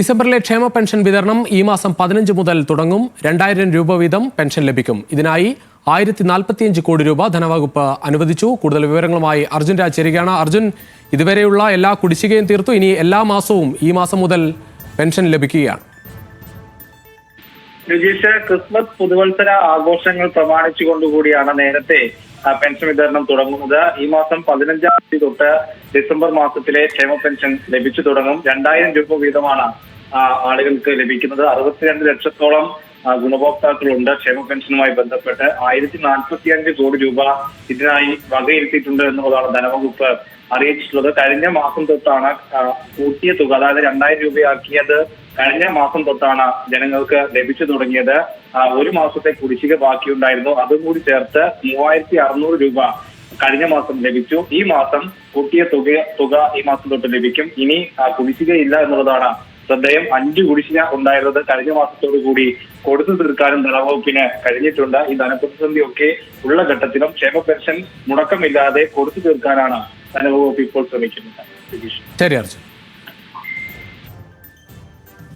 ഡിസംബറിലെ ക്ഷേമ പെൻഷൻ വിതരണം ഈ മാസം പതിനഞ്ച് മുതൽ തുടങ്ങും. രണ്ടായിരം രൂപ വീതം പെൻഷൻ ലഭിക്കും. ഇതിനായി ആയിരത്തി നാൽപ്പത്തിയഞ്ച് കോടി രൂപ ധനവകുപ്പ് അനുവദിച്ചു. കൂടുതൽ വിവരങ്ങളുമായി അർജുൻ രാജ് ചേരുകയാണ്. അർജുൻ ഇതുവരെയുള്ള എല്ലാ കുടിശ്ശികയും തീർത്തു. ഇനി എല്ലാ മാസവും ഈ മാസം മുതൽ പെൻഷൻ ലഭിക്കുകയാണ്. രജീഷ് ക്രിസ്മസ് പുതുവത്സര ആഘോഷങ്ങൾ പ്രമാണിച്ചുകൊണ്ടുകൂടിയാണ് നേരത്തെ പെൻഷൻ വിതരണം തുടങ്ങുന്നത്. ഈ മാസം പതിനഞ്ചാം തീയതി തൊട്ട് ഡിസംബർ മാസത്തിലെ ക്ഷേമ പെൻഷൻ ലഭിച്ചു തുടങ്ങും. രണ്ടായിരം രൂപ വീതമാണ് ആളുകൾക്ക് ലഭിക്കുന്നത്. അറുപത്തിരണ്ട് ലക്ഷത്തോളം ഗുണഭോക്താക്കളുണ്ട്. ക്ഷേമ പെൻഷനുമായി ബന്ധപ്പെട്ട് ആയിരത്തി നാൽപ്പത്തി അഞ്ച് കോടി രൂപ ഇതിനായി വകയിരുത്തിയിട്ടുണ്ട് എന്നുള്ളതാണ് ധനവകുപ്പ് അറിയിച്ചിട്ടുള്ളത്. കഴിഞ്ഞ മാസം തൊട്ടാണ് കൂട്ടിയ തുക അതായത് രണ്ടായിരം രൂപയാക്കിയത് കഴിഞ്ഞ മാസം തൊട്ടാണ് ജനങ്ങൾക്ക് ലഭിച്ചു തുടങ്ങിയത്. ഒരു മാസത്തെ കുടിശ്ശിക ബാക്കിയുണ്ടായിരുന്നു. അതും കൂടി ചേർത്ത് മൂവായിരത്തി അറുന്നൂറ് രൂപ കഴിഞ്ഞ മാസം ലഭിച്ചു. ഈ മാസം കൂട്ടിയ തുക തുക ഈ മാസം തൊട്ട് ലഭിക്കും. ഇനി കുടിശ്ശികയില്ല എന്നുള്ളതാണ് ശ്രദ്ധേയം അഞ്ച് കുടിശ്ശിക ഉണ്ടായിരുന്നത് കഴിഞ്ഞ മാസത്തോടു കൂടി കൊടുത്തു തീർക്കാനും ധനവകുപ്പിന് കഴിഞ്ഞിട്ടുണ്ട് ഈ ധനപ്രതിസന്ധി ഒക്കെ ഉള്ള ഘട്ടത്തിലും ക്ഷേമ പെൻഷൻ മുടക്കമില്ലാതെ കൊടുത്തു തീർക്കാനാണ് ധനവകുപ്പ് ഇപ്പോൾ ശ്രമിക്കുന്നത്. ശരി അർജുൻ